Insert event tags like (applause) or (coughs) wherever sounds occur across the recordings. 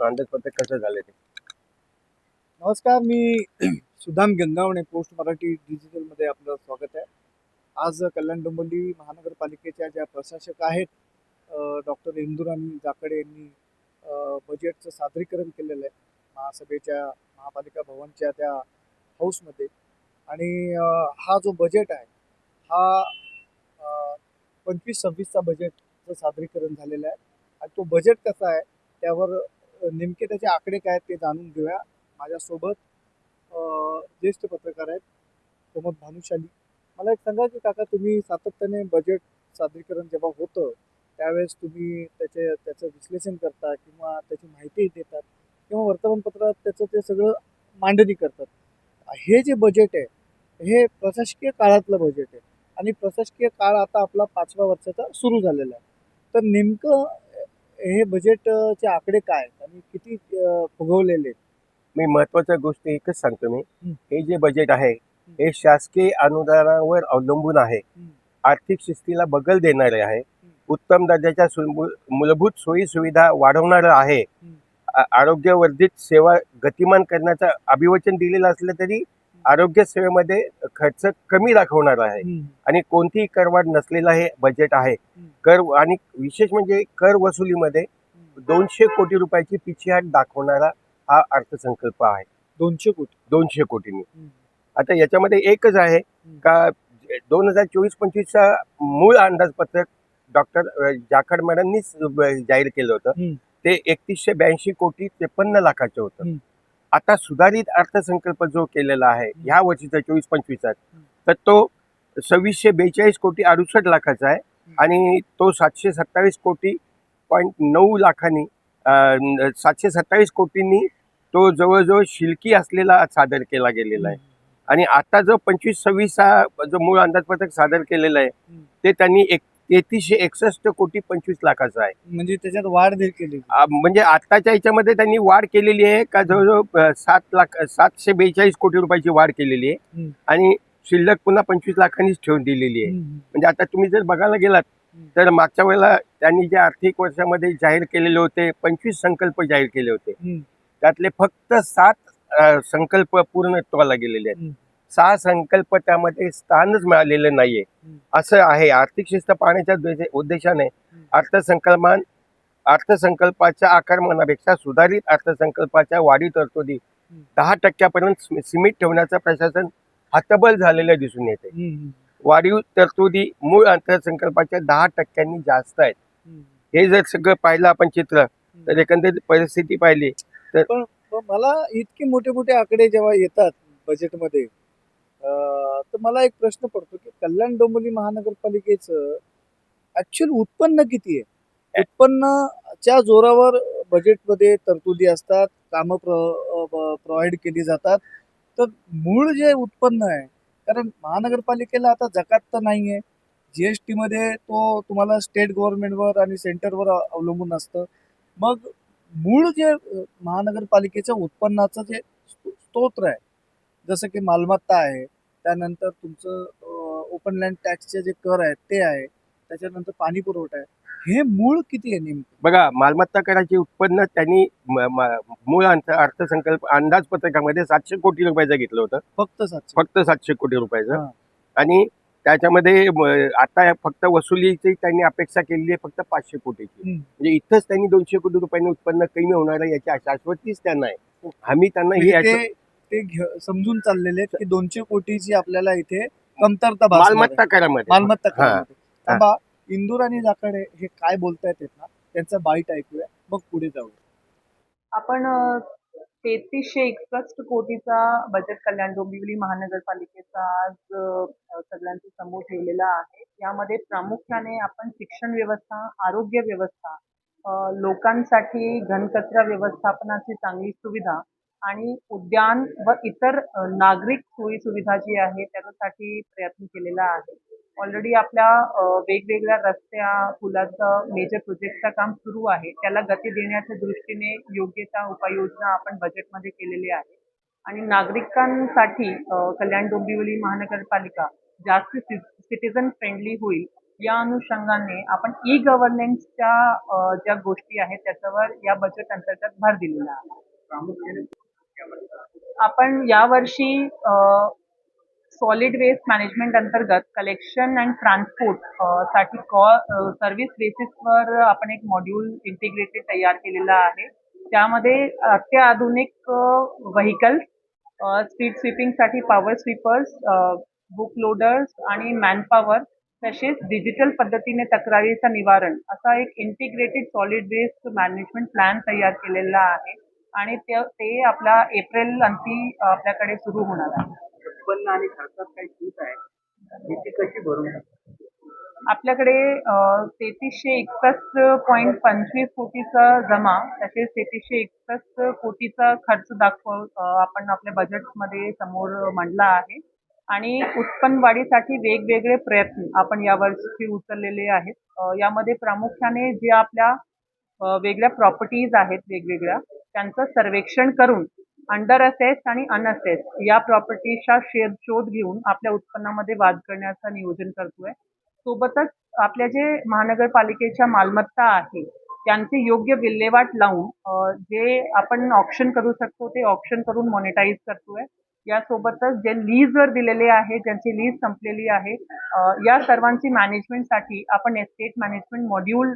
अंदाजपत्रक कसं झालं ते? नमस्कार मी (clears throat) सुदाम गंगावणे पोस्ट मराठी डिजिटलमध्ये आपलं स्वागत आहे. आज कल्याण डोंबिवली महानगरपालिकेच्या ज्या प्रशासक आहेत डॉक्टर इंदुराणी जाकडे यांनी बजेटचं सादरीकरण केलेलं आहे महासभेच्या महापालिका भवनच्या त्या हाऊसमध्ये आणि हा जो बजेट आहे हा पंचवीस सव्वीसचा बजेटचं सादरीकरण झालेलं आहे. आणि तो बजेट कसा आहे त्यावर नेमके त्याचे आकडे काय आहेत ते जाणून घेऊया. माझ्यासोबत ज्येष्ठ पत्रकार आहेत प्रमोद भानुशाली. मला एक सांगा की काका तुम्ही सातत्याने बजेट सादरीकरण जेव्हा होतं त्यावेळेस तुम्ही त्याचे त्याचं विश्लेषण करता किंवा त्याची माहिती देतात किंवा वर्तमानपत्रात त्याचं ते सगळं मांडणी करतात. हे जे बजेट आहे हे प्रशासकीय काळातलं बजेट आहे आणि प्रशासकीय काळ आता आपला पाचव्या वर्षाचा सुरू झालेला आहे. तर नेमकं हे बजेटचे आकडे काय आणि किती फुगवलेले? मी महत्त्वाच्या गोष्टी एकच सांगतो मी. हं. जे बजेट आहे हे. शासकीय अनुदानावर अवलंबून आहे. आर्थिक शिस्तीला बगल देणारे आहे. उत्तम दर्जाच्या मूलभूत सोयी सुविधा वाढवणारं आहे. आरोग्यवर्धित सेवा गतिमान करण्याचं अभिवचन दिलेलं असलं तरी आरोग्य सेवेमध्ये खर्च कमी दाखवणार आहे. आणि कोणतीही करवाढ नसलेलं हे बजेट आहे. कर आणि विशेष म्हणजे कर वसुलीमध्ये दोनशे कोटी रुपयाची पिछेहाट दाखवणारा हा अर्थसंकल्प आहे दोनशे कोटी दोनशे कोटींनी. आता याच्यामध्ये एकच आहे का दोन हजार चोवीस पंचवीसचा मूळ अंदाजपत्रक डॉक्टर जाखड मॅडमनीच जाहीर केलं होतं. ते एकतीसशे ब्याऐंशी कोटी त्रेपन्न लाखाचं होतं. आता सुधारित अर्थसंकल्प जो केलेला आहे ह्या वर्षीचा चोवीस पंचवीसचा. तर तो सव्वीसशे बेचाळीस कोटी अडुसष्ट लाखाचा आहे आणि तो सातशे सत्तावीस कोटी पॉईंट नऊ लाखांनी सातशे सत्तावीस कोटींनी तो जवळजवळ शिल्की असलेला सादर केला गेलेला आहे. आणि आता जो पंचवीस सव्वीसचा जो मूळ अंदाजपत्रक सादर केलेलं आहे. ते त्यांनी एक तेहतीसशे एकसष्ट कोटी पंचवीस लाखाचं आहे म्हणजे त्याच्यात वाढ देखील केली आ, म्हणजे आत्ताच्या याच्यामध्ये त्यांनी वाढ केलेली आहे का जवळजवळ अ, सात लाख सातशे बेचाळीस कोटी रुपयाची वाढ केलेली आहे हम्म. आणि शिल्लक पुन्हा पंचवीस लाखांनीच ठेवून दिलेली आहे हम्म. म्हणजे आता तुम्ही जर बघायला गेलात. तर मागच्या वेळेला त्यांनी जे आर्थिक वर्षामध्ये जाहीर केलेले होते पंचवीस संकल्प जाहीर केले होते हम्म. त्यातले फक्त सात अ, संकल्प पूर्णत्वाला गेलेले आहेत हम्म. सहा संकल्प त्यामध्ये स्थानच मिळालेलं नाहीये. असं आहे आर्थिक शिस्त पाहण्याच्या उद्देश- उद्देशाने. अर्थसंकल्पान अर्थसंकल्पाच्या आकारमानापेक्षा सुधारित अर्थसंकल्पाच्या वाढी तरतुदी. दहा टक्क्यापर्यंत सिम- सीमित ठेवण्याचं प्रशासन हतबल झालेलं दिसून येते. वाढीव तरतुदी मूळ अर्थसंकल्पाच्या दहा टक्क्यांनी जास्त आहेत. हे जर सगळं पाहिलं आपण चित्र तर एकंदरीत परिस्थिती पाहिली पण मला इतके मोठे मोठे आकडे जेव्हा येतात बजेटमध्ये तर मला एक प्रश्न पडतो की कल्याण डोंबिवली महानगरपालिकेचं ऍक्च्युअल उत्पन्न किती आहे? उत्पन्नाच्या जोरावर बजेटमध्ये तरतुदी असतात कामं प्र प्रोव्हाइड केली जातात. तर मूळ जे उत्पन्न आहे कारण महानगरपालिकेला आता जकात तर नाही आहे जी एस टीमध्ये तो तुम्हाला स्टेट गव्हर्नमेंटवर आणि सेंटरवर अवलंबून असतं. मग मूळ जे महानगरपालिकेच्या उत्पन्नाचं जे स्तोत्र आहे जसं की मालमत्ता आहे त्यानंतर तुमचं ओपन लँड टॅक्सचे जे कर आहेत ते आहे त्याच्यानंतर पाणी पुरवठा आहे. हे मूळ किती आहे नेमकं? बघा मालमत्ता कराचे उत्पन्न त्यांनी म- म- मूळ अर्थ अर्थसंकल्प अंदाजपत्रकामध्ये सातशे कोटी रुपयाचं घेतलं होतं. फक्त सातशे. फक्त सातशे कोटी रुपयाचं. हा. आणि त्याच्यामध्ये म, आता फक्त वसुलीची त्यांनी अपेक्षा केलेली आहे फक्त पाचशे कोटीची. हम्म. म्हणजे इथंच त्यांनी दोनशे कोटी रुपयांनी उत्पन्न कमी होणार आहे याची शाश्वतीच त्यांना आहे. आम्ही त्यांना ही म्हणजे ते ते समजून चाललेले आहेत की दोनशे कोटीची आपल्याला इथे कमतरता. मालमत्ता करामध्ये मालमत्ता. करामध्ये. थांबा इंदूर आणि जाकडे हे काय बोलतायत ना त्यांचा बाईट ऐकूया मग पुढे जाऊ आपण तेहतीसशे एकसष्ट कोटीचा बजेट कल्याण डोंबिवली महानगरपालिकेचा आज अ, सगळ्यांच्या समोर ठेवलेला आहे यामध्ये प्रामुख्याने आपण शिक्षण व्यवस्था आरोग्य व्यवस्था लोकांसाठी घनकचरा व्यवस्थापनाची चांगली सुविधा आणि उद्यान व इतर नागरिक सोयी सुविधा जी आहे त्याच्यासाठी प्रयत्न केलेला आहे. ऑलरेडी आपल्या वेगवेगळ्या रस्त्या पुलाचं मेजर प्रोजेक्टचं काम सुरू आहे. त्याला गती देण्याच्या दृष्टीने योग्य त्या उपाययोजना आपण बजेटमध्ये केलेली आहे. आणि नागरिकांसाठी कल्याण डोंबिवली महानगरपालिका जास्त सिटिझन फ्रेंडली होईल. या अनुषंगाने आपण ई गव्हर्नन्सच्या ज्या गोष्टी आहेत त्याच्यावर या बजेट अंतर्गत भर दिलेला आहे. आपण यावर्षी सॉलिड वेस्ट मॅनेजमेंट अंतर्गत कलेक्शन अँड ट्रान्सपोर्टसाठी कॉ सर्व्हिस बेसिसवर आपण एक मॉड्यूल इंटिग्रेटेड तयार केलेला आहे. त्यामध्ये अत्याधुनिक व्हेकल्स स्पीड स्वीपिंगसाठी पॉवर स्वीपर्स बुक लोडर्स आणि मॅनपॉवर तसेच डिजिटल पद्धतीने तक्रारीचं निवारण असा एक integrated solid waste management plan तयार केलेला आहे. आणि ते ते आपला एप्रिल अंती आपल्याकडे सुरू होणार आहे. उत्पन्न आणि खर्चात काही सूट आहे? ती कशी भरून आपल्याकडे तेहतीसशे एकसष्ट पॉईंट पंचवीस कोटीचा जमा तसेच तेहतीसशे एकसष्ट कोटीचा खर्च दाखव आपण आपल्या बजेटमध्ये समोर मांडला आहे. आणि उत्पन्न वाढीसाठी वेगवेगळे प्रयत्न आपण यावर्षी उचललेले आहेत. यामध्ये प्रामुख्याने जे आपल्या वेगळ्या प्रॉपर्टीज आहेत वेगवेगळ्या त्यांचं सर्वेक्षण करून अंडर असेस आणि अनअसेस या प्रॉपर्टीचा शेअर शोध घेऊन आपल्या उत्पन्नामध्ये वाढ करण्याचं नियोजन करतोय. सोबतच आपल्या जे महानगरपालिकेच्या मालमत्ता आहे त्यांचे योग्य विल्हेवाट लावून जे आपण ऑप्शन करू शकतो ते ऑप्शन करून मॉनिटाईज करतोय. यासोबतच जे लीजवर दिलेले आहे ज्यांची लीज संपलेली आहे या सर्वांची मॅनेजमेंटसाठी आपण एस्टेट मॅनेजमेंट मॉड्यूल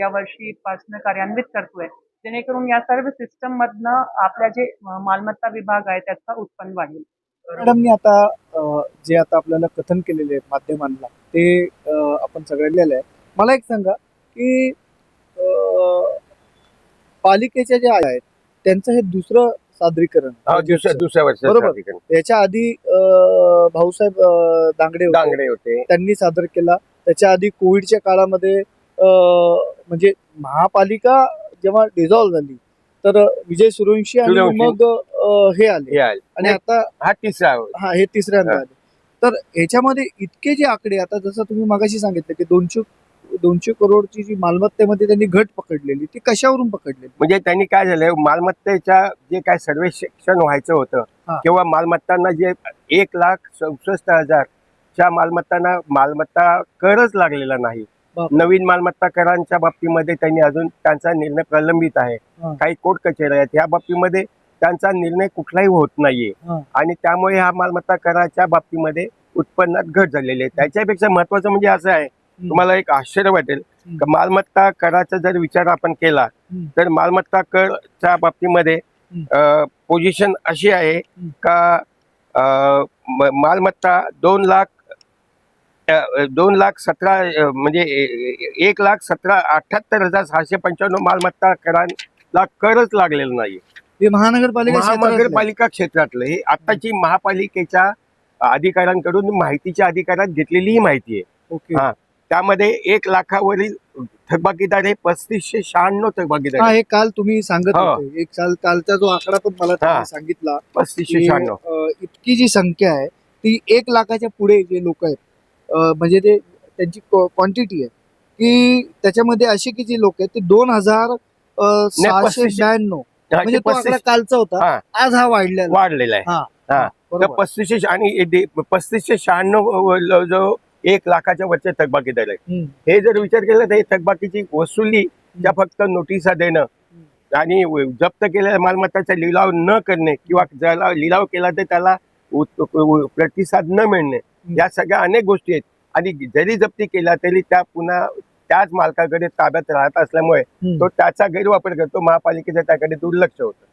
यावर्षी वर्षीपासून कार्यान्वित करतोय. जेणेकरून या सर्व सिस्टम मधनं आपल्या जे मालमत्ता विभाग आहे त्याचा उत्पन्न वाढेल. मॅडमनी आता अ, जे आता आपल्याला कथन केलेले आहेत माध्यमांना ते अ, आपण सगळ्यांना आहे. मला एक सांगा की अ, पालिकेच्या ज्या आहेत त्यांचं हे दुसरं सादरीकरण. हा, दुसऱ्या दुसऱ्या बरोबर. वर्षात याच्या आधी अ, भाऊसाहेब अ, दांगडे होते. डांगडे होते. त्यांनी सादर केला. त्याच्या आधी कोविडच्या काळामध्ये अ, म्हणजे महापालिका जेव्हा डिझॉल्व्ह झाली तर विजय सूर्यवंशी आणि. मग हे आले. आणि आता हा तिसरा हा हे तिसऱ्यांदा. आले तर ह्याच्यामध्ये इतके जे आकडे आता जसं तुम्ही मागाशी सांगितलं की दोनशे दोनशे करोडची जी मालमत्तेमध्ये त्यांनी घट पकडलेली ती कशावरून पकडलेली म्हणजे त्यांनी काय झालंय मालमत्तेच्या जे काय सर्वेक्षण व्हायचं होतं. किंवा मालमत्तांना जे एक लाख चौसष्ट हजारच्या मालमत्तांना मालमत्ता करच लागलेला नाही. नवीन मालमत्ता करांच्या बाबतीमध्ये त्यांनी अजून त्यांचा निर्णय प्रलंबित आहे. काही कोर्ट कचेऱ्या आहेत. या बाबतीमध्ये त्यांचा निर्णय कुठलाही होत नाहीये. आणि त्यामुळे हा मालमत्ता कराच्या बाबतीमध्ये उत्पन्नात घट झालेली आहे. त्याच्यापेक्षा महत्वाचं म्हणजे असं आहे. तुम्हाला एक आश्चर्य वाटेल. मालमत्ता कराचा जर विचार आपण केला. तर मालमत्ता करच्या बाबतीमध्ये पोझिशन अशी आहे. का मालमत्ता दोन लाख दोन लाख सतरा म्हणजे एक लाख सतरा अठ्याहत्तर हजार सहाशे पंच्याण्णव मालमत्ता करांना करच लागलेला नाही हे महानगरपालिका. महानगरपालिका क्षेत्रातलं हे आताची महापालिकेच्या अधिकाऱ्यांकडून माहितीच्या अधिकारात घेतलेली ही माहिती आहे ओके हा. त्यामध्ये एक लाखावरील थकबाकीदार हे पस्तीसशे शहाण्णव थकबाकीदार हा. हे काल तुम्ही सांगत. होते एक काल कालचा जो आकडा पण मला. सांगितला पस्तीसशे शहाण्णव इतकी जी संख्या आहे ती एक लाखाच्या पुढे जे लोक आहेत म्हणजे ते त्यांची क्वांटिटी आहे. की त्याच्यामध्ये अशी की जी लोक आहेत ते दोन हजार सहाशे हा, म्हणजे ते आकडा कालचा होता. आज हा वाढलेला वाढलेला आहे. पस्तीसशे आणि पस्तीसशे शहाण्णव जो एक लाखाच्या वरचे थकबाकीदार आहे हम्म. हे जर विचार केला तर हे थकबाकीची वसुली त्या फक्त नोटिसा देणं आणि जप्त केलेल्या मालमत्ताचा लिलाव न करणे किंवा ज्याला लिलाव केला तर त्याला प्रतिसाद न मिळणे या सगळ्या अनेक गोष्टी आहेत आणि जरी जप्ती केल्या तरी त्या पुन्हा त्याच मालकाकडे ताब्यात राहत असल्यामुळे. तो त्याचा गैरवापर करतो महापालिकेचं त्याकडे दुर्लक्ष होतं.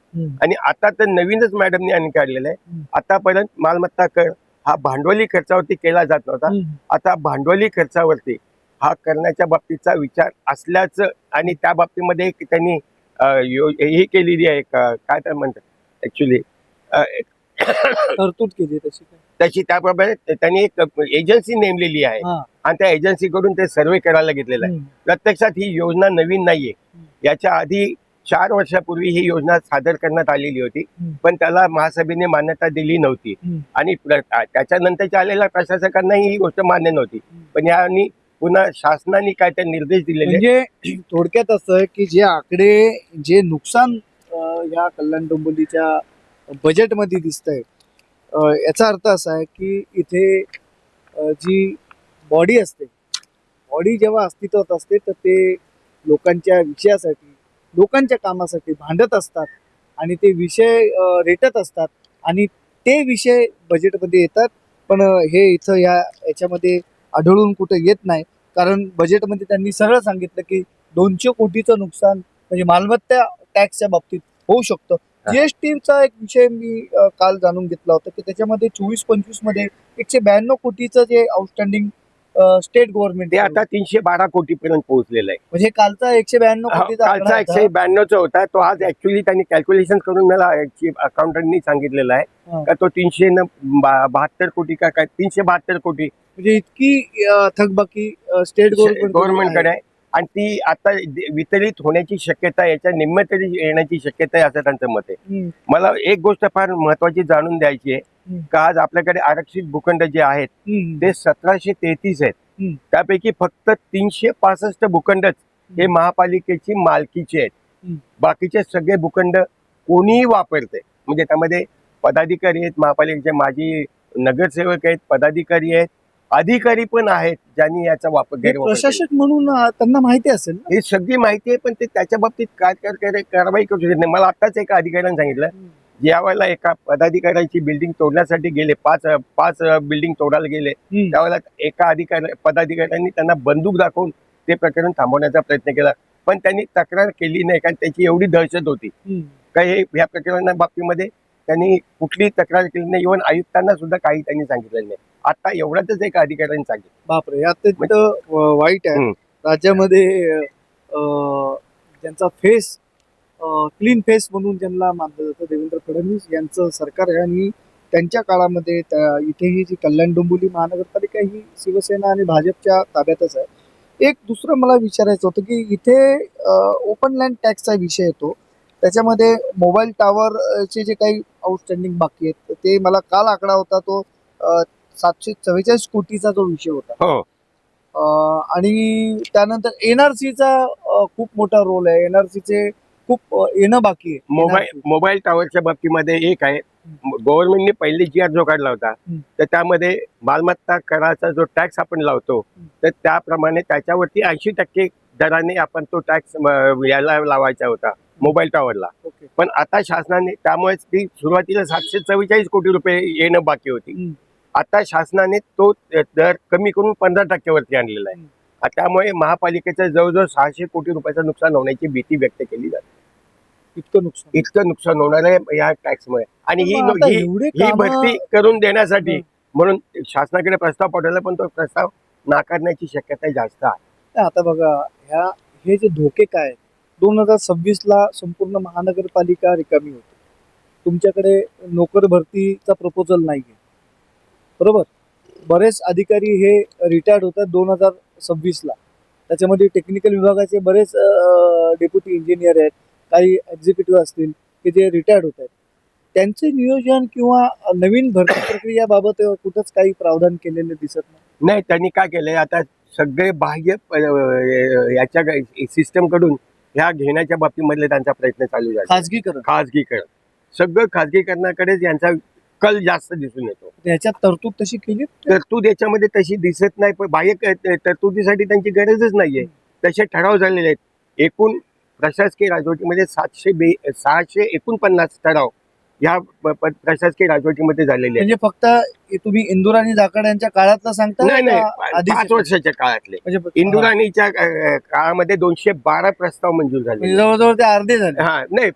आणि आता तर नवीनच मॅडमनी आणि काढलेलं आहे. आतापर्यंत मालमत्ता कर हा भांडवली खर्चावरती केला जात नव्हता. आता भांडवली खर्चावरती हा करण्याच्या बाबतीतचा विचार असल्याचं आणि त्या बाबतीमध्ये त्यांनी ही केलेली आहे काय तर म्हणतात ऍक्च्युली (coughs) तरतूद केली तशी काय तशी त्याप्रमाणे त्यांनी एक एजन्सी नेमलेली आहे हा. आणि त्या एजन्सीकडून ते सर्वे करायला घेतलेलं आहे हम्म. प्रत्यक्षात ही योजना नवीन नाहीये. याच्या आधी चार वर्षापूर्वी ही योजना सादर करण्यात आलेली होती हम्म. पण त्याला महासभेने मान्यता दिली नव्हती हम्म. आणि प्र- त्याच्यानंतरच्या आलेल्या प्रशासकांनाही ही गोष्ट मान्य नव्हती. पण यांनी पुन्हा शासनाने काय ते निर्देश दिलेले म्हणजे थोडक्यात असं की जे आकडे जे नुकसान अ, या कल्याण डोंबिवलीच्या बजेटमध्ये दिसत आहे याचा अर्थ असा आहे की इथे जी बॉडी असते बॉडी जेव्हा अस्तित्वात असते तर ते लोकांच्या विषयासाठी लोकांच्या कामासाठी भांडत असतात आणि ते विषय रेटत असतात आणि ते विषय बजेटमध्ये येतात. पण हे इथं ह्या याच्यामध्ये आढळून कुठं येत नाही. कारण बजेटमध्ये त्यांनी सरळ सांगितलं की दोनशे कोटीचं नुकसान म्हणजे मालमत्ता टॅक्सच्या बाबतीत होऊ शकतं. जीएसटीचा एक विषय मी काल जाणून घेतला होता की त्याच्यामध्ये चोवीस पंचवीसमध्ये एकशे ब्याण्णव कोटीचं जे आउटस्टँडिंग स्टेट गव्हर्नमेंट ते आता तीनशे बारा कोटी पर्यंत पोहोचलेलं आहे. म्हणजे कालचा एकशे ब्याण्णव कालचा. एकशे ब्याण्णवचा होता. तो आज ऍक्च्युली त्यांनी कॅल्क्युलेशन करून मला अकाउंटंटनी सांगितलेलं आहे. का तो तीनशे बहात्तर कोटी का काय? तीनशे बहात्तर कोटी म्हणजे इतकी थकबाकी स्टेट गव्हर्नमेंट गव्हर्नमेंटकडे आहे. आणि ती आता वितरित होण्याची शक्यता याच्या निम्म तरी येण्याची शक्यता आहे असं त्यांचं मत आहे. मला एक गोष्ट फार महत्वाची जाणून द्यायची आहे. का आज आपल्याकडे आरक्षित भूखंड जे आहेत ते सतराशे तेहतीस आहेत. त्यापैकी फक्त तीनशे पासष्ट भूखंडच हे महापालिकेची मालकीचे आहेत. बाकीचे सगळे भूखंड कोणीही वापरते. म्हणजे त्यामध्ये पदाधिकारी आहेत महापालिकेचे माजी नगरसेवक आहेत पदाधिकारी आहेत अधिकारी पण आहेत ज्यांनी याचा वापर गैरवापर केला. प्रशासक म्हणून अ, त्यांना माहिती असेल ना ही सगळी माहिती आहे पण ते त्याच्या बाबतीत काय काय- काय कारवाई करू शकत नाही मला आताच एका अधिकाऱ्याने सांगितलं ज्या वेळेला एका पदाधिकाऱ्यांची बिल्डिंग तोडण्यासाठी गेले पाच पाच बिल्डिंग तोडायला गेले हम्म. त्यावेळेला एका अधिकारी पदाधिकाऱ्यांनी त्यांना बंदूक दाखवून ते प्रकरण थांबवण्याचा प्रयत्न केला पण त्यांनी तक्रार केली नाही कारण त्याची एवढी दहशत होती हम्म. का हे या प्रकरणा बाबतीमध्ये त्यांनी कुठलीही तक्रार केली नाही. इव्हन आयुक्तांना सुद्धा काही त्यांनी सांगितलेलं नाही. आता एवढ्याच एका अधिकाऱ्यांनी सांगितलं. बापरे यात तर वाईट आहे. राज्यामध्ये अ, ज्यांचा फेस क्लीन फेस म्हणून ज्यांना मानलं जातं देवेंद्र फडणवीस यांचं सरकार आहे आणि त्यांच्या काळामध्ये त्या इथेही जी कल्याण डोंबिवली महानगरपालिका ही शिवसेना आणि भाजपच्या ताब्यातच आहे. एक दुसरं मला विचारायचं होतं की इथे ओपन लँड टॅक्सचा विषय येतो. त्याच्यामध्ये मोबाईल टॉवरचे जे काही आउटस्टँडिंग बाकी आहेत ते मला काल आकडा होता तो सातशे चव्वेचाळीस कोटीचा जो विषय होता. हो. आणि त्यानंतर एनआरसीचा खूप मोठा रोल आहे. एनआरसीचे खूप येणं बाकी आहे. मोबाईल. मोबाईल टॉवरच्या बाबतीमध्ये एक आहे. गव्हर्नमेंटने पहिले जी आर जो काढला होता. तर त्यामध्ये मालमत्ता कराचा जो टॅक्स आपण लावतो तर त्याप्रमाणे त्याच्यावरती ऐंशी टक्के दराने आपण तो टॅक्स याला लावायचा होता. मोबाईल टॉवरला. पण आता शासनाने त्यामुळेच ती सुरुवातीला सातशे चव्वेचाळीस कोटी रुपये येणं बाकी होती. आता शासनाने तो दर कमी करून पंधरा टक्क्यावरती आणलेला आहे. त्यामुळे महापालिकेचं जवळजवळ सहाशे कोटी रुपयाचं नुकसान होण्याची भीती व्यक्त केली जाते. इतकं नुकसान. इतकं नुकसान होणार आहे या टॅक्समुळे. आणि ही ही भरती करून देण्यासाठी. म्हणून शासनाकडे प्रस्ताव पाठवला पण तो प्रस्ताव नाकारण्याची शक्यता जास्त आहे. आता बघा ह्या हे जे धोके काय आहेत दोन हजार सव्वीसला संपूर्ण महानगरपालिका रिकामी होती. तुमच्याकडे नोकर भरतीचा प्रपोजल नाही आहे बरोबर? बरेच अधिकारी हे रिटायर्ड होतात दोन हजार सव्वीसला त्याच्यामध्ये टेक्निकल विभागाचे बरेच डेप्युटी इंजिनियर आहेत काही एक्झिक्युटिव्ह असतील की जे रिटायर्ड होत आहेत. त्यांचे नियोजन किंवा नवीन भरती प्रक्रियाबाबत कुठंच काही प्रावधान केलेले दिसत नाही? नाही त्यांनी काय केलंय? आता सगळे बाह्य याच्या सिस्टमकडून ह्या घेण्याच्या बाबतीमधले त्यांचा प्रयत्न चालू झाला. खाजगीकरण. खाजगीकरण. सगळं खाजगीकरणाकडेच यांचा कल जास्त दिसून येतो. ह्याच्यात तरतूद तशी केली? तरतूद याच्यामध्ये तशी दिसत नाही पण बाह्य तरतुदीसाठी त्यांची गरजच नाहीये. तसे ठराव झालेले आहेत. एकूण प्रशासकीय राजवटीमध्ये सातशे बे सहाशे एकोणपन्नास ठराव ह्या प्रशासकीय राजवटीमध्ये झालेले आहेत म्हणजे फक्त तुम्ही इंदुराणी जाकड यांच्या काळातलं सांगता नाही नाही? पाच वर्षाच्या काळातले. म्हणजे इंदुराणीच्या काळामध्ये दोनशे बारा प्रस्ताव मंजूर म्हणजे झाले जवळजवळ ते अर्धे झाले. हा नाही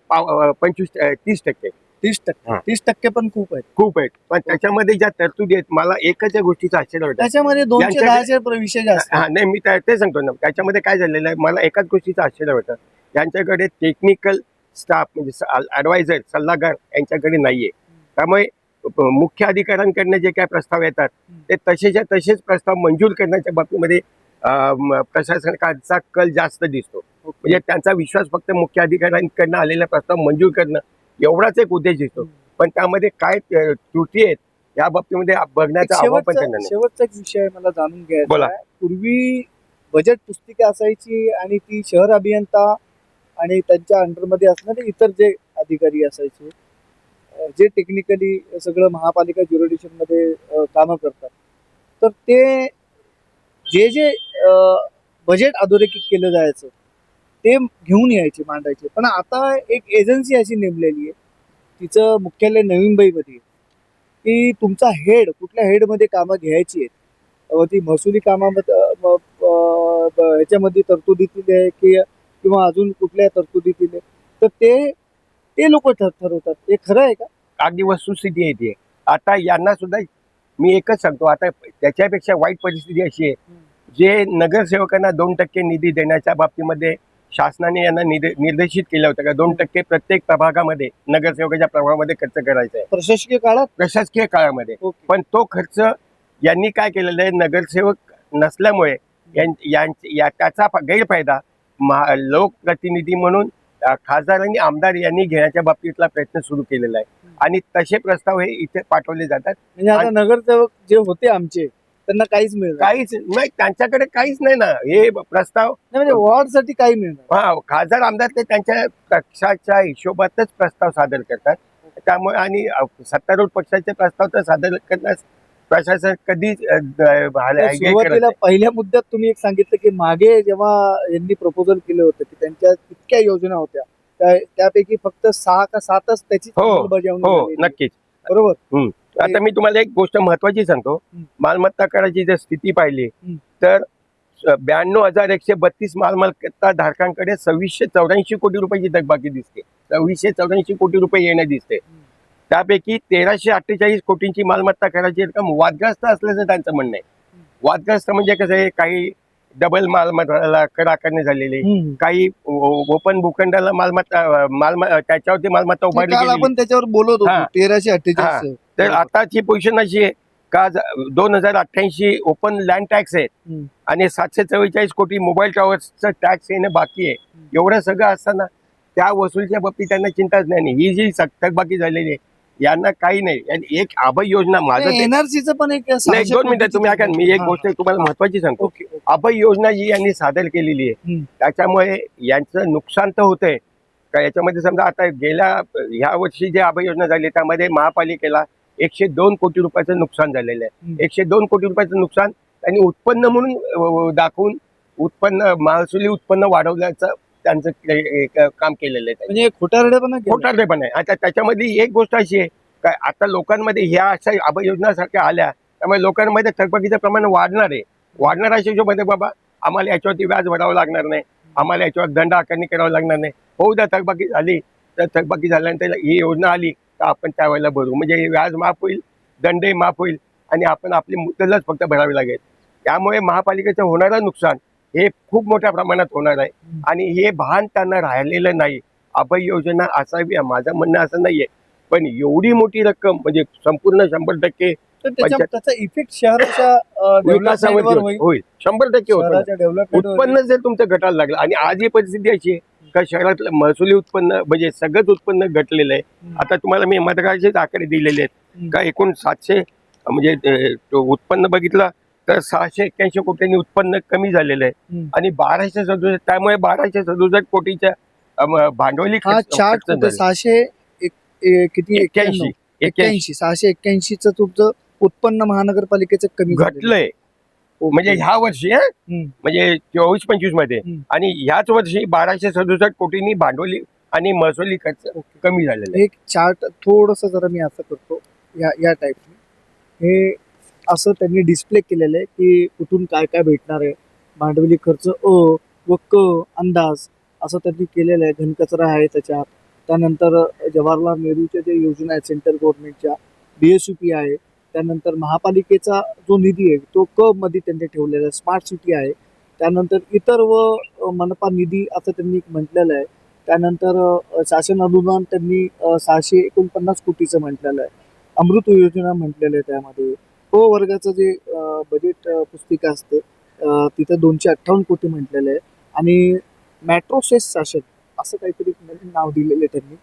पंचवीस तीस टक्के. तीस टक्के. तीस टक्के पण खूप आहेत. खूप आहेत. पण त्याच्यामध्ये ज्या तरतुदी आहेत मला एकच या गोष्टीचा आश्चर्य वाटतं. त्याच्यामध्ये दोनशे दहाचे विषय जास्त. हा नाही मी ते सांगतो ना त्याच्यामध्ये काय झालेलं आहे मला एकाच गोष्टीचं आश्चर्य होतं यांच्याकडे टेक्निकल स्टाफ म्हणजे ऍडवायझर सल्लागार यांच्याकडे नाहीये. त्यामुळे प- मुख्य अधिकाऱ्यांकडनं जे काय प्रस्ताव येतात ते तसेच्या तसेच प्रस्ताव मंजूर करण्याच्या बाबतीमध्ये प्रशासनाचा कल जास्त दिसतो. म्हणजे त्यांचा विश्वास फक्त मुख्य अधिकाऱ्यांकडनं आलेला प्रस्ताव मंजूर करणं एवढाच एक उद्देश दिसतो पण त्यामध्ये काय त्रुटी आहेत या बाबतीमध्ये बघण्याचा शेवटचा नाही. एक विषय मला जाणून घ्यायचा बोला. आहे. पूर्वी बजेट पुस्तिका असायची आणि ती शहर अभियंता आणि त्यांच्या अंडरमध्ये असणारे इतर जे अधिकारी असायचे जे टेक्निकली सगळं महापालिका ज्युरिडिशनमध्ये कामं करतात. तर ते जे जे बजेट अधोरेखित केलं जायचं ते घेऊन यायचे मांडायचे. पण आता एक एजन्सी अशी नेमलेली आहे तिचं मुख्यालय नवी मुंबईमध्ये आहे. की तुमचा हेड कुठल्या हेडमध्ये कामं घ्यायची आहेत? ती महसुली कामामध्ये अ, म- ह्याच्यामध्ये तरतुदीतील आहे की किंवा अजून कुठल्या तरतुदीतील आहे तर ते ते लोक ठरवतात. हे खरं आहे का? अगदी वस्तुस्थिती आहे ती. आता यांना सुद्धा मी एकच सांगतो. आता त्याच्यापेक्षा वाईट परिस्थिती अशी आहे. जे नगरसेवकांना दोन टक्के निधी देण्याच्या बाबतीमध्ये शासनाने यांना निर- निर्देशित केलं होतं का? दोन टक्के प्रत्येक प्रभागामध्ये नगरसेवकाच्या प्रभागामध्ये खर्च करायचा आहे. प्रशासकीय काळात? प्रशासकीय काळामध्ये. पण तो खर्च यांनी काय केलेला आहे? नगरसेवक नसल्यामुळे यां- यां- या त्याचा गैरफायदा महा लोकप्रतिनिधी म्हणून खासदार आणि आमदार यांनी घेण्याच्या बाबतीतला प्रयत्न सुरू केलेला आहे. आणि तसे प्रस्ताव हे इथे पाठवले जातात. म्हणजे आता नगरसेवक जे होते आमचे त्यांना काहीच नाही. काहीच नाही त्यांच्याकडे काहीच नाही ना. हे प्रस्ताव म्हणजे वॉर्डसाठी काही मिळणार हा खासदार आमदार ते त्यांच्या पक्षाच्या हिशोबातच प्रस्ताव सादर करतात. त्यामुळे आणि सत्तारूढ पक्षाचे प्रस्ताव तर सादर करण्यास प्रशासन करत सुरुवातीला. पहिल्या मुद्द्यात तुम्ही एक सांगितलं की मागे जेव्हा यांनी प्रपोजल केलं होतं की त्यांच्या इतक्या योजना होत्या त्या- त्यापैकी फक्त सहा का सातच त्याची हो, हो. नक्कीच बरोबर आता मी तुम्हाला एक गोष्ट महत्वाची सांगतो. मालमत्ता कराची जर स्थिती पाहिली. तर ब्याण्णव हजार एकशे बत्तीस मालमत्ता धारकांकडे सव्वीसशे चौऱ्याऐंशी कोटी रुपयाची थकबाकी दिसते सव्वीसशे चौऱ्याऐंशी कोटी रुपये येणं दिसते त्यापैकी तेराशे अठ्ठेचाळीस कोटींची मालमत्ता करायची रक्कम वादग्रस्त असल्याचं त्यांचं म्हणणं आहे वादग्रस्त म्हणजे कसं आहे काही डबल मालमत्ताला कर आकारणी झालेली. काही ओपन भूखंडाला मालमत्ता मालम त्याच्यावरती मालमत्ता उभारली. आपण त्याच्यावर बोलत. होतो तेराशे अठ्ठेचाळीस तर आताची पोझिशन अशी आहे का दोन हजार अठ्ठ्याऐंशी ओपन लँड टॅक्स आहे. आणि सातशे चव्वेचाळीस कोटी मोबाईल टॉवरचं टॅक्स येणं बाकी आहे एवढं सगळं असताना त्या वसुलीच्या बाबतीत त्यांना चिंताच नाही ही जी बाकी झालेली आहे यांना काही नाही आणि एक अभय योजना माझं ते- एनआरसीचं पण एक नाही दोन मिनिटं तुम्ही ऐका ना, मी एक. गोष्ट तुम्हाला महत्वाची सांगतो. अभय योजना जी यांनी सादर केलेली आहे. त्याच्यामुळे यांचं नुकसान तर होतंय का याच्यामध्ये समजा आता गेल्या ह्या वर्षी जे अभय योजना झाली त्यामध्ये महापालिकेला एकशे दोन कोटी रुपयाचं नुकसान झालेलं आहे. एकशे दोन कोटी रुपयाचं नुकसान त्यांनी उत्पन्न म्हणून अ, दाखवून उत्पन्न महसुली उत्पन्न वाढवण्याचं त्यांचं के- काम केलेलं आहे. म्हणजे खोटारडेपणा केला. खोटारडे पण आहे. आता त्याच्यामध्ये एक गोष्ट अशी आहे काय आता लोकांमध्ये ह्या अशा अभय योजनासारख्या आल्या त्यामुळे लोकांमध्ये थकबाकीचं प्रमाण वाढणार आहे. वाढणार अशा हिशोबाने बाबा आम्हाला याच्यावरती व्याज भरावं लागणार नाही. आम्हाला याच्यावर दंड आकारणी करावं लागणार नाही. होऊ द्या थकबाकी झाली तर थकबाकी झाल्यानंतर ही योजना आली तर आपण त्यावेळेला भरू. म्हणजे हे व्याज माफ होईल दंडही माफ होईल आणि आपण आपली मुद्दलच फक्त भरावी लागेल. त्यामुळे महापालिकेचं होणारं नुकसान हे खूप मोठ्या प्रमाणात होणार आहे. आणि हे भान त्यांना राहिलेलं नाही. अभय योजना असावी माझं म्हणणं असं नाहीये. पण एवढी मोठी रक्कम म्हणजे संपूर्ण शंभर टक्के त्याचा इफेक्ट शहराच्या डेव्हलपमेंटवर होईल? शंभर टक्के उत्पन्न जर तुमचं घटायला लागलं आणि आज ही परिस्थिती अशी आहे का शहरातलं महसुली उत्पन्न म्हणजे सगळंच उत्पन्न घटलेलं आहे. आता तुम्हाला मी मदगाळचेच आकडे दिलेले आहेत. का एकूण सातशे म्हणजे उत्पन्न बघितलं तर सहाशे एक्क्याऐंशी कोटींनी उत्पन्न कमी झालेलं आहे. आणि बाराशे सदुसष्ट त्यामुळे बाराशे सदुसष्ट कोटीच्या भांडवली हा चार्ट. सहाशे किती एक्क्याऐंशी. एक्क्याऐंशी एक्क्याऐंशी सहाशे एक्क्याऐंशीच तुमचं उत्पन्न महानगरपालिकेचं कमी. घटलंय. म्हणजे ह्या वर्षी. म्हणजे चोवीस पंचवीसमध्ये. आणि ह्याच वर्षी बाराशे सदुसष्ट कोटींनी भांडवली आणि महसुली खर्च. कमी झालेला आहे एक चार्ट थोडस जरा मी असं करतो या या टाईपने हे असं त्यांनी डिस्प्ले केलेलं आहे की कुठून काय काय भेटणार आहे. भांडवली खर्च अ व क अंदाज असं त्यांनी केलेलं आहे. घनकचरा आहे त्याच्यात. त्यानंतर जवाहरलाल नेहरूच्या ज्या योजना आहेत सेंट्रल गव्हर्नमेंटच्या बी एस यू पी आहे. त्यानंतर महापालिकेचा जो निधी आहे तो क मध्ये त्यांनी ठेवलेला आहे. स्मार्ट सिटी आहे. त्यानंतर इतर व मनपा निधी असं त्यांनी म्हटलेलं आहे. त्यानंतर शासन अनुदान त्यांनी सहाशे एकोणपन्नास कोटीचं म्हटलेलं आहे. अमृत योजना म्हटलेलं आहे त्यामध्ये. तो वर्गाचं जे बजेट पुस्तिका असते तिथं दोनशे अठ्ठावन्न कोटी म्हटलेलं आहे. आणि मॅट्रोसेस शासन असं काहीतरी नवीन नाव दिलेलं आहे त्यांनी.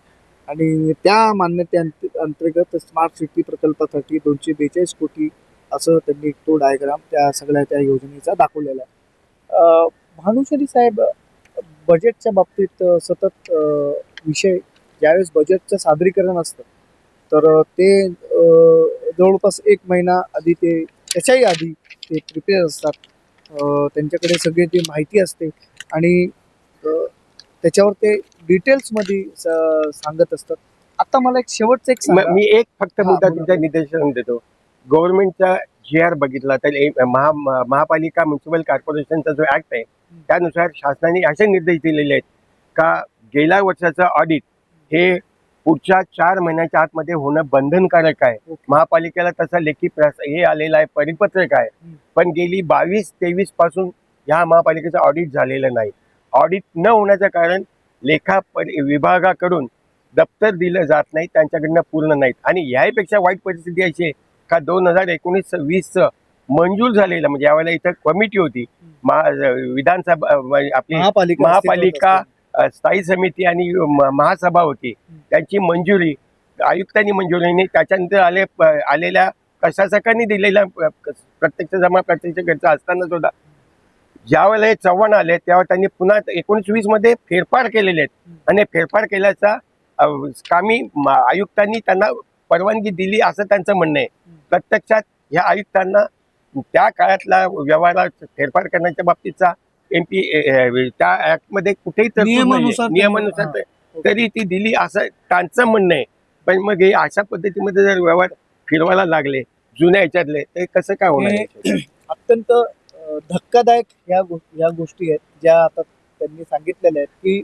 आणि त्या मान्यते अंत- अंतर्गत स्मार्ट सिटी प्रकल्पासाठी दोनशे बेचाळीस कोटी असं त्यांनी तो डायग्राम त्या सगळ्या त्या योजनेचा दाखवलेला आहे. भानुशरी साहेब बजेटच्या बाबतीत सतत विषय ज्यावेळेस बजेटचं सादरीकरण असतं तर ते जवळपास एक महिना आधी ते त्याच्याही आधी ते प्रिपेअर असतात. त्यांच्याकडे सगळी ती माहिती असते आणि त्याच्यावर ते डिटेल्समध्ये सांगत असतात. आता मला एक शेवटचं एक म- एक फक्त मुद्दा. तुमच्या निदर्शन देतो. गव्हर्नमेंटचा जी आर बघितला तर महा महापालिका म्युन्सिपल कॉर्पोरेशनचा जो ऍक्ट आहे त्यानुसार शासनाने असे निर्देश दिलेले आहेत का गेल्या वर्षाचं ऑडिट हे पुढच्या चार महिन्याच्या आतमध्ये होणं बंधनकारक आहे. महापालिकेला तसा लेखी प्रस हे आलेला आहे परिपत्रक आहे. पण गेली बावीस तेवीसपासून ह्या महापालिकेचं ऑडिट झालेलं नाही. ऑडिट न होण्याचं कारण लेखा परि- विभागाकडून दप्तर दिलं जात नाही त्यांच्याकडनं पूर्ण नाहीत. आणि याहीपेक्षा वाईट परिस्थिती अशी आहे का दोन हजार एकोणीस वीसचं मंजूर झालेलं म्हणजे यावेळेला इथं कमिटी होती. महा विधानसभा आपली महापालिका स्थायी समिती आणि म- महासभा होती. त्यांची मंजुरी आयुक्तांनी मंजुरी नाही त्याच्यानंतर आले आलेल्या प्रशासकांनी दिलेल्या प्रत्यक्ष जमा प्रत्यक्ष खर्च असताना सुद्धा ज्यावेळेला हे चव्हाण आले तेव्हा त्यांनी पुन्हा एकोणीस वीसमध्ये फेरफार केलेले आहेत. आणि फेरफार केल्याचा कामी आयुक्तांनी त्यांना परवानगी दिली असं त्यांचं म्हणणं आहे. प्रत्यक्षात ह्या आयुक्तांना त्या काळातला व्यवहारात फेरफार करण्याच्या एमपी त्या ऍक्टमध्ये कुठेही नाहीये. नियमानुसार तरी ती दिली असं त्यांचं म्हणणं आहे पण मग हे अशा पद्धतीमध्ये जर व्यवहार फिरवायला लागले जुन्या ह्याच्यातले ते कसं काय होणार हे-? अत्यंत धक्कादायक ह्या गो ह्या गोष्टी आहेत ज्या आता त्यांनी सांगितलेल्या आहेत की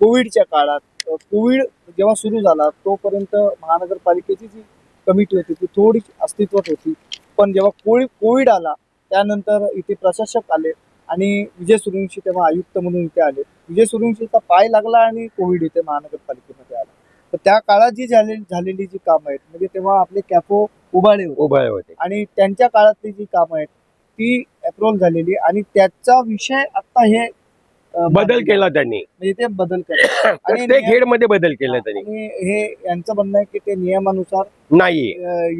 कोविडच्या काळात कोविड जेव्हा सुरू झाला तोपर्यंत महानगरपालिकेची जी कमिटी होती ती थोडी अस्तित्वात होती पण जेव्हा कोविड कोविड आला त्यानंतर इथे प्रशासक आले आणि विजय सूर्यवंशी तेव्हा आयुक्त म्हणून इथे आले. विजय सूर्यवंशीचा पाय लागला आणि कोविड इथे महानगरपालिकेमध्ये आला. तर त्या काळात जी झाले झालेली जी कामं आहेत म्हणजे तेव्हा आपले कॅफो उभाळे होते. उभं होते. आणि त्यांच्या काळातली जी कामं आहेत ती अप्रोल झालेली आणि त्याचा विषय आता हे बदल केला त्यांनी. म्हणजे ते बदल केला. (coughs) प्रत्येक हेडमध्ये बदल केला त्यांनी. आणि हे यांचं म्हणणं आहे की ते नियमानुसार नाही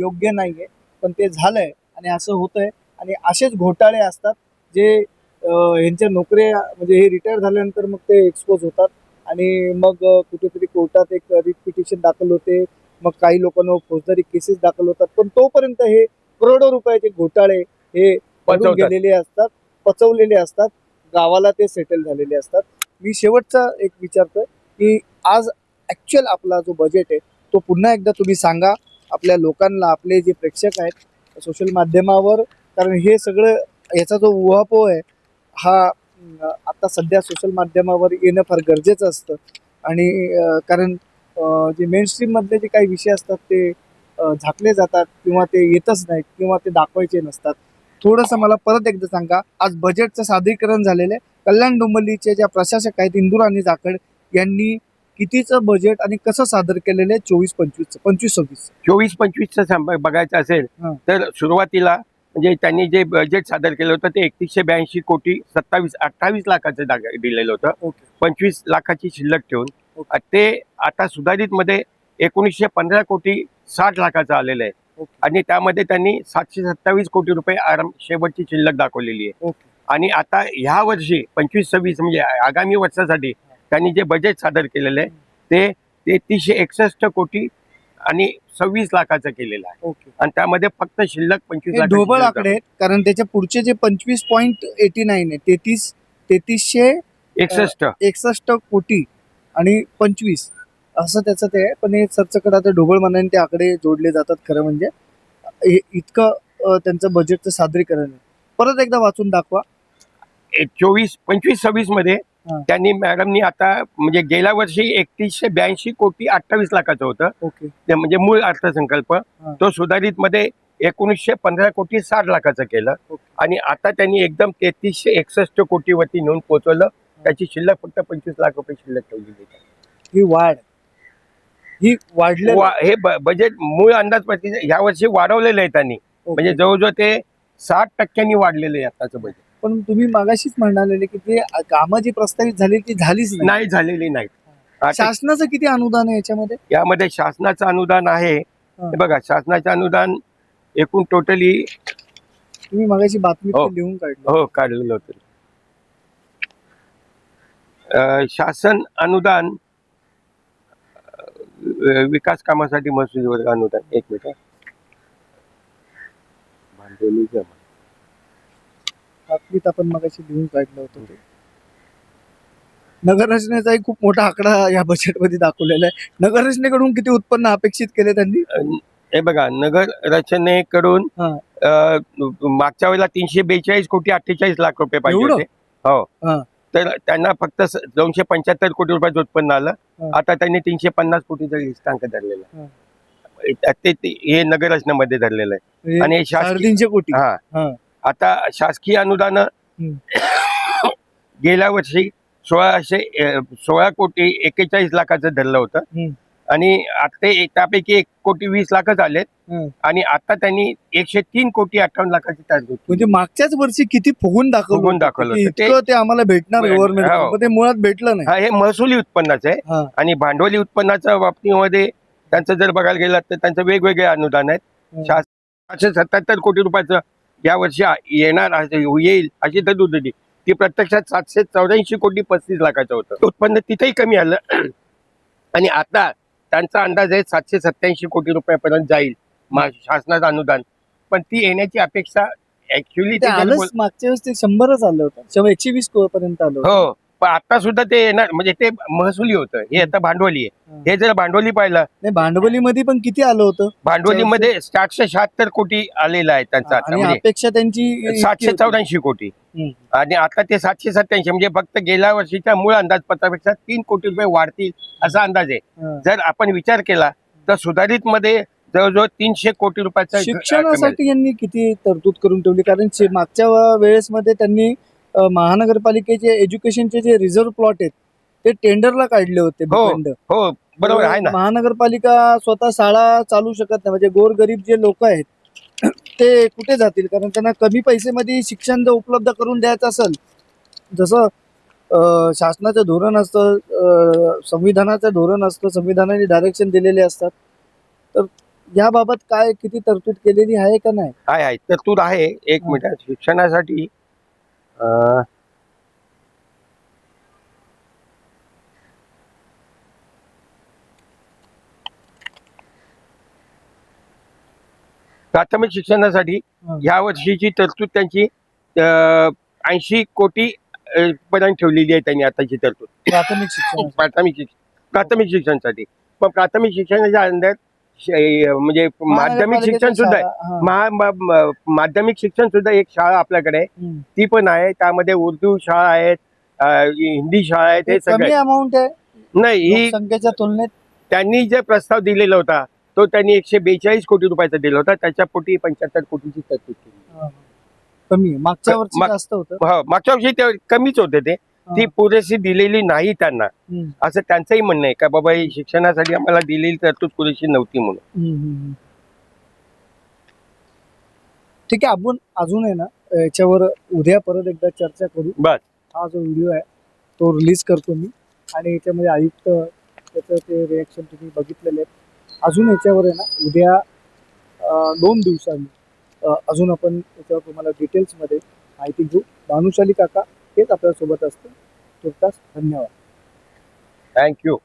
योग्य नाहीये. पण ते झालंय आणि असं होतंय. आणि असेच घोटाळे असतात जे यांच्या नोकऱ्या म्हणजे हे रिटायर झाल्यानंतर मग ते एक्सपोज होतात. आणि मग कुठेतरी कोर्टात एक रिट पिटिशन दाखल होते. मग काही लोकांवर फौजदारी केसेस दाखल होतात. पण तोपर्यंत हे करोडो रुपयाचे घोटाळे हे पडून. गेलेले असतात पचवलेले असतात. गावाला ते सेटल झालेले असतात. मी शेवटचा एक विचारतोय की आज ऍक्च्युअल आपला जो बजेट आहे तो पुन्हा एकदा तुम्ही सांगा. आपल्या लोकांना आपले जे प्रेक्षक आहेत सोशल माध्यमावर. कारण हे सगळं याचा जो उहापोह आहे हा आता सध्या सोशल माध्यमावर येणं फार गरजेचं असतं. आणि कारण जे मेन मधले जे काही विषय असतात ते झाकले जातात किंवा ते येतच नाहीत किंवा ते दाखवायचे नसतात. थोडंसं मला परत एकदा सांगा आज बजेटचं सादरीकरण झालेलं आहे. कल्याण डोंबिवलीचे ज्या प्रशासक आहेत इंदुराणी जाखड यांनी कितीचं बजेट आणि कसं सादर केलेलं आहे? चोवीस पंचवीस पंचवीस सव्वीस. चोवीस पंचवीसचं बघायचं असेल. तर सुरुवातीला म्हणजे त्यांनी जे बजेट सादर केलं होतं ते एकतीसशे ब्याऐंशी कोटी सत्तावीस अठ्ठावीस लाखाचं दिलेलं होतं. पंचवीस लाखाची शिल्लक ठेवून. ते आता सुधारित मध्ये एकोणीसशे पंधरा कोटी साठ लाखाचं आलेलं आहे. आणि त्यामध्ये त्यांनी सातशे सत्तावीस कोटी रुपये आराम शेवटची शिल्लक दाखवलेली आहे. आणि आता ह्या वर्षी पंचवीस सव्वीस म्हणजे आगामी वर्षासाठी त्यांनी जे बजेट सादर केलेलं आहे ते तेहतीसशे एकसष्ट कोटी आणि सव्वीस लाखाचं केलेलं आहे. ओके. आणि त्यामध्ये फक्त शिल्लक पंचवीस हे ढोबळ आकडे आहेत कारण त्याच्या पुढचे जे पंचवीस पॉईंट एटी नाईन आहे तेहतीस तेहतीसशे. एकसष्ट. एकसष्ट कोटी आणि पंचवीस. असं त्याचं ते आहे पण हे सरसकट आता ढोबळ मनाने ते आकडे जोडले जातात खरं म्हणजे. हे इतकं अं, त्यांचं बजेटचं सादरीकरण आहे. परत एकदा वाचून दाखवा. चोवीस पंचवीस सव्वीसमध्ये. त्यांनी मॅडमनी आता म्हणजे गेल्या वर्षी एकतीसशे ब्याऐंशी कोटी अठ्ठावीस लाखाचं होतं. ते म्हणजे मूळ अर्थसंकल्प. तो सुधारित मध्ये एकोणीसशे पंधरा कोटी साठ लाखाचं केलं. आणि आता त्यांनी एकदम तेहतीसशे एकसष्ट कोटीवरती नेऊन पोहोचवलं त्याची शिल्लक फक्त पंचवीस लाख रुपये शिल्लक ठेवलेली. ही वाढ. ही वाढले हे बजेट मूळ अंदाजपती ह्या वर्षी वाढवलेलं आहे त्यांनी. म्हणजे जवळजवळ ते साठ टक्क्यांनी वाढलेलं आहे आताचं बजेट पण तुम्ही मागाशीच म्हणालेले की ते कामं जी प्रस्तावित झाली ती झालीच नाही. नाही झालेली आता शासनाचं किती अनुदान आहे याच्यामध्ये? यामध्ये शासनाचं अनुदान आहे. हे. बघा शासनाचं अनुदान एकूण टोटली तुम्ही मागाशी बातमी हो. लिहून काढली. हो काढलेलं होतं. अं, शासन अनुदान अं, विकास कामासाठी महसूल अनुदान. एक मिनिट. भांडवली जमा. बातमीत आपण मगाशी लिहून काढलं होतं ते नगररचनेचाही खूप मोठा आकडा या बजेटमध्ये दाखवलेला आहे नगररचनेकडून किती उत्पन्न अपेक्षित केले त्यांनी हे बघा नगर रचनेकडून हा. अं, मागच्या वेळेला तीनशे बेचाळीस कोटी अठ्ठेचाळीस लाख रुपये पाहिजे एवढं? होते हो हा. तर त्यांना फक्त स- दोनशे पंच्याहत्तर कोटी रुपयाचं उत्पन्न आलं हा. आता त्यांनी तीनशे पन्नास कोटीचा लिस्टांक धरलेला हा. आहे ते ते- हे नगर रचनेमध्ये धरलेलं आहे आणि शासकीय साडेतीनशे कोटी हा हा. आता शासकीय अनुदान गेल्या वर्षी सोळाशे सोळा कोटी एक्केचाळीस लाखाचं धरलं होतं. आणि आता त्यापैकी एक कोटी वीस लाखच आलेत. आणि आता त्यांनी एकशे तीन कोटी अठ्ठावन्न लाखाची केली. म्हणजे मागच्याच वर्षी किती फुगून होतं दाखवलं. ते- आम्हाला भेटणार हो. गव्हर्नमेंट ते मुळात भेटलं नाही हा हे महसुली उत्पन्नाचं आहे हा. आणि भांडवली उत्पन्नाच्या बाबतीमध्ये त्यांचं जर बघायला गेलं तर त्यांचं वेगवेगळे अनुदान आहेत. सातशे सत्याहत्तर कोटी रुपयाचं या वर्षी आ- येणार येईल अशी तरतूद होती. ती प्रत्यक्षात सातशे चौऱ्याऐंशी कोटी पस्तीस लाखाचं होतं. उत्पन्न तिथेही कमी आलं. आणि आता त्यांचा अंदाज आहे सातशे सत्याऐंशी कोटी रुपयापर्यंत जाईल शासनाचं अनुदान. पण ती येण्याची अपेक्षा ऍक्च्युली मागच्या वेळेस ते शंभरच आलं होतं. एकशे वीस पर्यंत आलं हो. पण आता सुद्धा ते येणार म्हणजे ते महसुली होतं हे आता भांडवली आहे हा. जर भांडवली पाहिलं नाही भांडवलीमध्ये पण किती आलं होतं भांडवलीमध्ये सातशे शहात्तर कोटी आलेला आहे त्यांचा आता आणि म्हणजे अपेक्षा त्यांची सातशे. चौऱ्याऐंशी कोटी हम्म. आणि आता ते सातशे सत्याऐंशी म्हणजे फक्त गेल्या वर्षीच्या मूळ अंदाजपत्रापेक्षा तीन कोटी रुपये वाढतील असा अंदाज आहे हा. जर आपण विचार केला तर सुधारित मध्ये जवळजवळ तीनशे कोटी रुपयाचा. शिक्षणासाठी यांनी किती तरतूद करून ठेवली कारण शे- मागच्या वेळेस मध्ये त्यांनी महानगरपालिकेचे एज्युकेशनचे जे रिझर्व्ह प्लॉट आहेत ते टेंडरला काढले होते हो. भूखंड. हो बरोबर आहे ना महानगरपालिका स्वतः शाळा चालू शकत नाही म्हणजे गोरगरीब जे लोक आहेत (clears throat) ते कुठे जातील कारण त्यांना कमी पैसेमध्ये शिक्षण जर उपलब्ध करून द्यायचं असेल जसं शासनाचं धोरण असतं संविधानाचं धोरण असतं संविधानाने डायरेक्शन दिलेले असतात तर याबाबत काय किती तरतूद केलेली आहे का नाही आहे तरतूद आहे एक. मिनिट शिक्षणासाठी प्राथमिक शिक्षणासाठी. या वर्षीची तरतूद त्यांची ऐंशी कोटी पर्यंत ठेवलेली आहे त्यांनी आताची तरतूद. प्राथमिक शिक्षण प्राथमिक शिक्षण प्राथमिक शिक्षणासाठी. पण प्राथमिक शिक्षणाच्या अंदर म्हणजे माध्यमिक शिक्षण सुद्धा आहे महा मा- म- माध्यमिक शिक्षण सुद्धा एक शाळा आपल्याकडे. आहे ती पण आहे. त्यामध्ये उर्दू शाळा आहेत अं, हिंदी शाळा आहेत हे कमी सगळे. अमाऊंट आहे? नाही ही संख्येच्या तुलनेत? त्यांनी जे प्रस्ताव दिलेला होता तो त्यांनी एकशे बेचाळीस कोटी रुपयाचा दिला होता. त्याच्या पोटी पंच्याहत्तर कोटीची तरतूद केली. कमी आहे. मागच्या क- वर्षी माग- जास्त होतं. हो मागच्या वर्षी ते कमीच होते ते. ती पुरेशी दिलेली नाही त्यांना. असं त्यांचंही म्हणणं आहे का बाबा ही शिक्षणासाठी आम्हाला दिलेली तरतूद पुरेशी नव्हती म्हणून. ठीक आहे आपण अजून आहे ना याच्यावर उद्या परत एकदा चर्चा करू. बस. हा जो व्हिडिओ आहे तो रिलीज करतो मी. आणि याच्यामध्ये आयुक्त त्याचं ते रिॲक्शन तुम्ही बघितलेले आहेत. अजून याच्यावर आहे ना उद्या दोन दिवसांनी अजून आपण याच्यावर तुम्हाला डिटेल्समध्ये माहिती घेऊ. भानुशाली काका हेच आपल्यासोबत असतं तुर्तास धन्यवाद. थँक्यू